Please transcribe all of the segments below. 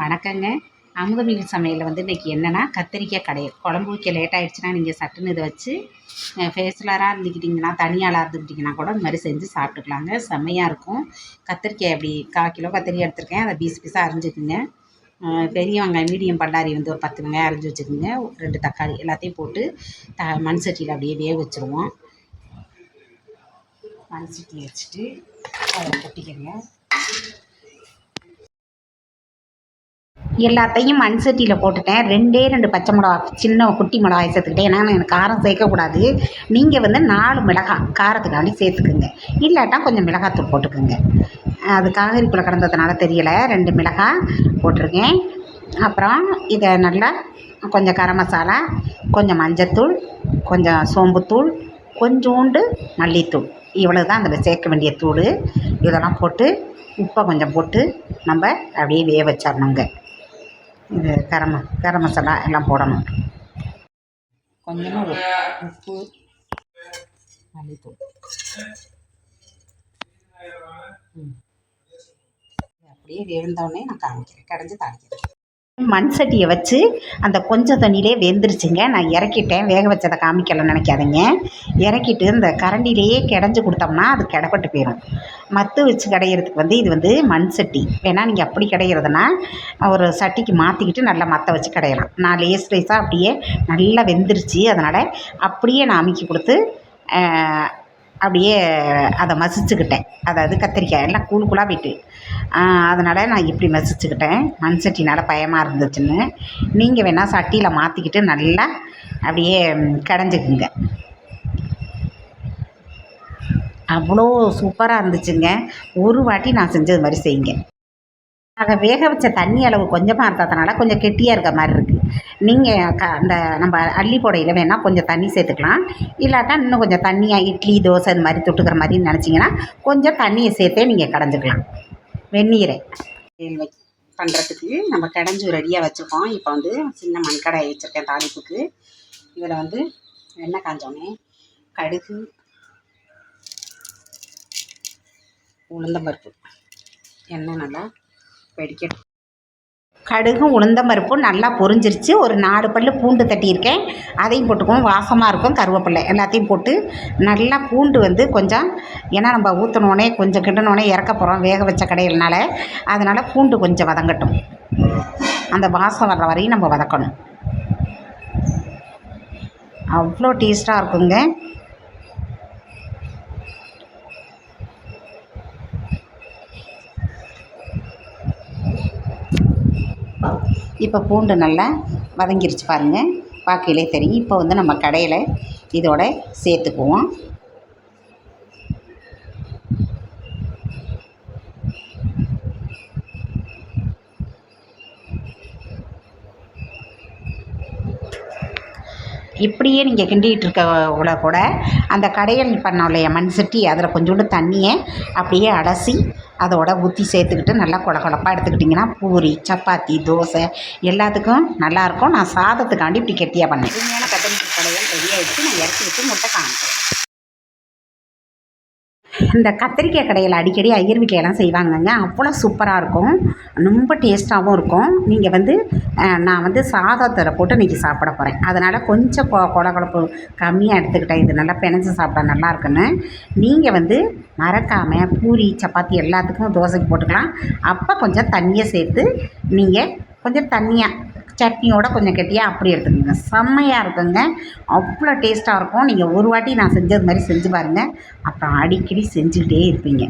வணக்கங்க. அமுதமில் சமையலில் வந்து இன்றைக்கி என்னென்னா கத்திரிக்காய் கடையல். குழம்பு வைக்க லேட் ஆகிடுச்சுன்னா நீங்கள் சட்டுன்னு இதை வச்சு ஃபேஸ்லராக இருந்துக்கிட்டிங்கன்னா தனியாளாக இருந்துக்கிட்டிங்கன்னா கூட இந்த மாதிரி செஞ்சு சாப்பிட்டுக்கலாங்க. செம்மையாக இருக்கும். கத்திரிக்காய் அப்படி கால் கிலோ கத்திரிக்காய் எடுத்திருக்கேன். அதை பீஸ் பீஸாக அரிஞ்சுக்குங்க. பெரிய வெங்காயம் மீடியம் பல்லாரி வந்து ஒரு பத்து வெங்காயம் அரிஞ்சு வச்சுக்கோங்க. ரெண்டு தக்காளி எல்லாத்தையும் போட்டு த மண் சட்டியில் அப்படியே வேக வச்சுருவோம். மண் சட்டி வச்சுட்டு அதை கொட்டிக்கிறேங்க எல்லாத்தையும் மண் சட்டியில் போட்டுட்டேன். ரெண்டே ரெண்டு பச்சை மிளகா சின்ன குட்டி மிளகாய் சேர்த்துக்கிட்டேன். ஏன்னா எனக்கு காரம் சேர்க்கக்கூடாது. நீங்கள் வந்து நாலு மிளகாய் காரத்துக்காண்டி சேர்த்துக்குங்க. இல்லாட்டா கொஞ்சம் மிளகாத்தூள் போட்டுக்கோங்க. அது காகரிக்குள்ளே கிடந்ததுனால தெரியலை. ரெண்டு மிளகாய் போட்டிருக்கேன். அப்புறம் இதை நல்லா கொஞ்சம் கரம் மசாலா கொஞ்சம் மஞ்சத்தூள் கொஞ்சம் சோம்புத்தூள் கொஞ்சோண்டு மல்லித்தூள். இவ்வளோ தான் அதில் சேர்க்க வேண்டிய தூள். இதெல்லாம் போட்டு உப்பை கொஞ்சம் போட்டு நம்ம அப்படியே வேக வச்சிடணுங்க. இது கரம் கரம் மசாலா எல்லாம் போடணும். கொஞ்சமாக உப்பு மல்லித்தூள். அப்படியே வேந்தோடனே நான் காமிக்கிறேன். கடைஞ்சி தாளிக்கிறேன் மண் சட்டியை வச்சு அந்த கொஞ்சம் தண்ணியிலே வெந்துருச்சுங்க. நான் இறக்கிட்டேன். வேக வச்சதை காமிக்கலன்னு நினைக்காதீங்க. இறக்கிட்டு இந்த கரண்டிலேயே கிடஞ்சி கொடுத்தோம்னா அது கிடப்பட்டு போயிடும் மத்து வச்சு கிடையிறதுக்கு வந்து இது வந்து மண் சட்டி. வேணால் நீங்கள் அப்படி கிடையிறதுனா ஒரு சட்டிக்கு மாற்றிக்கிட்டு நல்லா மற்ற வச்சு கிடையலாம். நான் லேஸ் லேஸாக அப்படியே நல்லா வெந்துருச்சு. அதனால் அப்படியே நான் அமைக்கி கொடுத்து அப்படியே அதை மசிச்சுக்கிட்டேன். அதாவது கத்திரிக்காய் எல்லாம் கூழ் கூழாக போயிட்டு. அதனால் நான் இப்படி மசிச்சுக்கிட்டேன். மண் சட்டினால் பயமாக இருந்துச்சுன்னு. நீங்கள் வேணால் சட்டியில் மாற்றிக்கிட்டு நல்லா அப்படியே கடைஞ்சிக்குங்க. அவ்வளோ சூப்பராக இருந்துச்சுங்க. ஒரு வாட்டி நான் செஞ்சது மாதிரி செய்யுங்க. நாங்கள் வேக வச்ச தண்ணி அளவு கொஞ்சமாக இருந்ததுனால கொஞ்சம் கெட்டியாக இருக்க மாதிரி இருக்குது நீங்கள் க அந்த நம்ம அள்ளி போடையில் வேணால் கொஞ்சம் தண்ணி சேர்த்துக்கலாம். இல்லாட்டா இன்னும் கொஞ்சம் தண்ணியாக இட்லி தோசை இந்த மாதிரி தொட்டுக்கிற மாதிரி நினச்சிங்கன்னா கொஞ்சம் தண்ணியை சேர்த்தே நீங்கள் கடைஞ்சிக்கலாம். வெந்நீரை. பண்ணுறதுக்கு நம்ம கடைஞ்சி ரெடியாக வச்சுருக்கோம். இப்போ வந்து சின்ன மண்கடை வச்சுருக்கேன் தாளிப்புக்கு. இதில் வந்து எண்ணெய் காஞ்சோடனே கடுகு உளுந்தம்பருப்பு. எண்ணெய் நல்லா வெடிக்கணும் கடுகும் உளுந்தம்பருப்பும் நல்லா பொரிஞ்சிருச்சு. ஒரு நாலு பல்லு பூண்டு தட்டியிருக்கேன். அதையும் போட்டுக்குவோம். வாசமாக இருக்கும். கருவேப்பிலை எல்லாத்தையும் போட்டு நல்லா பூண்டு வந்து கொஞ்சம் ஏன்னா நம்ம ஊற்றினோடனே கொஞ்சம் கிண்டனோடனே இறக்க போகிறோம் வேக வச்ச கடையிலனால. அதனால் பூண்டு கொஞ்சம் வதங்கட்டும். அந்த வாசம் வர்ற வரையும் நம்ம வதக்கணும். அவ்வளோ டேஸ்ட்டாக இருக்குங்க. இப்போ பூண்டு நல்லா வதங்கிருச்சு பாருங்கள் பார்க்கையிலே தெரியும். இப்போ வந்து நம்ம கடையில் இதோடு சேர்த்துக்குவோம். இப்படியே நீங்கள் கிண்டிகிட்டு இருக்க கூட அந்த கடையல் பண்ணோம் இல்லையா மண் சட்டி அதில் கொஞ்சோண்டு தண்ணியை அப்படியே அலசி அதோட ஊற்றி சேர்த்துக்கிட்டு நல்லா கொல கொழப்பாக எடுத்துக்கிட்டிங்கன்னா பூரி சப்பாத்தி தோசை எல்லாத்துக்கும் நல்லாயிருக்கும் நான் சாதத்துக்காண்டி இப்படி கெட்டியாக பண்ணேன். உண்மையான கத்திரிக்காய் கடையல் ரெடி ஆகிடுச்சு நான் இறக்கி வச்சு முட்டை காமிக்கிறேன். இந்த கத்திரிக்காய் கடையில் அடிக்கடி ஐயர் வீட்டிலலாம் செய்வாங்கங்க. அவ்வளோ சூப்பராக இருக்கும். ரொம்ப டேஸ்ட்டாகவும் இருக்கும். நீங்கள் வந்து நான் வந்து சாதத்தில் போட்டு இன்றைக்கி சாப்பிட போகிறேன் அதனால் கொஞ்சம் கொ குழகுழப்பு கம்மியாக எடுத்துக்கிட்டேன். இது நல்லா பிணைஞ்சு சாப்பிட நல்லா இருக்குன்னு. நீங்கள் வந்து மறக்காமல் பூரி சப்பாத்தி எல்லாத்துக்கும் தோசைக்கு போட்டுக்கலாம். அப்போ கொஞ்சம் தண்ணியை சேர்த்து நீங்கள் கொஞ்சம் தண்ணியாக சட்னியோட கொஞ்சம் கெட்டியாக அப்படி எடுத்துக்கோங்க. செம்மையாக இருக்குங்க. அவ்வளோ டேஸ்ட்டாக இருக்கும். நீங்கள் ஒரு வாட்டி நான் செஞ்சது மாதிரி செஞ்சு பாருங்கள் அப்புறம் அடிக்கடி செஞ்சுக்கிட்டே இருப்பீங்க.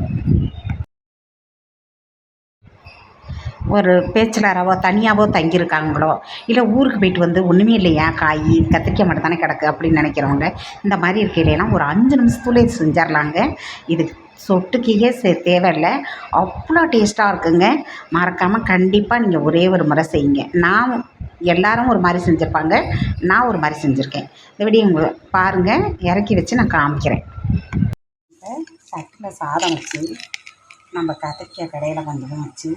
ஒரு பேச்சலராவோ தனியாகவோ தங்கியிருக்காங்களோ இல்லை ஊருக்கு போயிட்டு வந்து ஒன்றுமே இல்லையா? காய் கத்திரிக்காய் மட்டும் தானே கிடக்கு அப்படின்னு நினைக்கிறவங்க இந்த மாதிரி இருக்கையிலாம் ஒரு அஞ்சு நிமிஷத்துலேயே செஞ்சிடலாங்க இது சொட்டுக்கையே சே தேவையில்லை. அவ்வளோ டேஸ்ட்டாக இருக்குங்க. மறக்காமல் கண்டிப்பாக நீங்கள் ஒரே ஒரு முறை செய்யுங்க. நான் எல்லாரும் ஒரு மாதிரி செஞ்சுருப்பாங்க. நான் ஒரு மாதிரி செஞ்சுருக்கேன். இந்த வீடியோ உங்கள் பாருங்கள் இறக்கி வச்சு நான் காமிக்கிறேன். சட்டில் சாதம் வச்சு நம்ம கத்திரிக்காய் கடையில் கொஞ்சம் வச்சு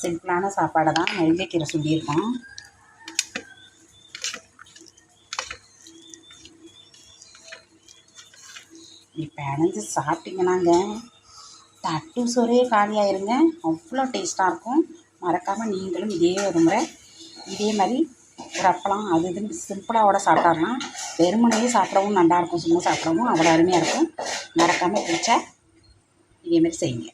சிம்பிளான சாப்பாடை தான் நெல்லிக்கீரை சொல்லியிருக்கோம் இப்போ அணைஞ்சு சாப்பிட்டீங்கன்னாங்க. தட்டு சோறே காலியாயிருங்க. அவ்வளோ டேஸ்ட்டாக இருக்கும். மறக்காமல் நீங்களும் இதே ஒரு முறை இதே மாதிரி ஒரு அப்பளம் அது இதுன்னு சிம்பிளாக சாப்பிட்டாருன்னா வெறுமனையே சாப்பிடவும் நல்லாயிருக்கும் சும்மா சாப்பிடவும் அவ்வளோ அருமையாக இருக்கும். மறக்காமல் பிடிச்சா இதே மாதிரி செய்யுங்க.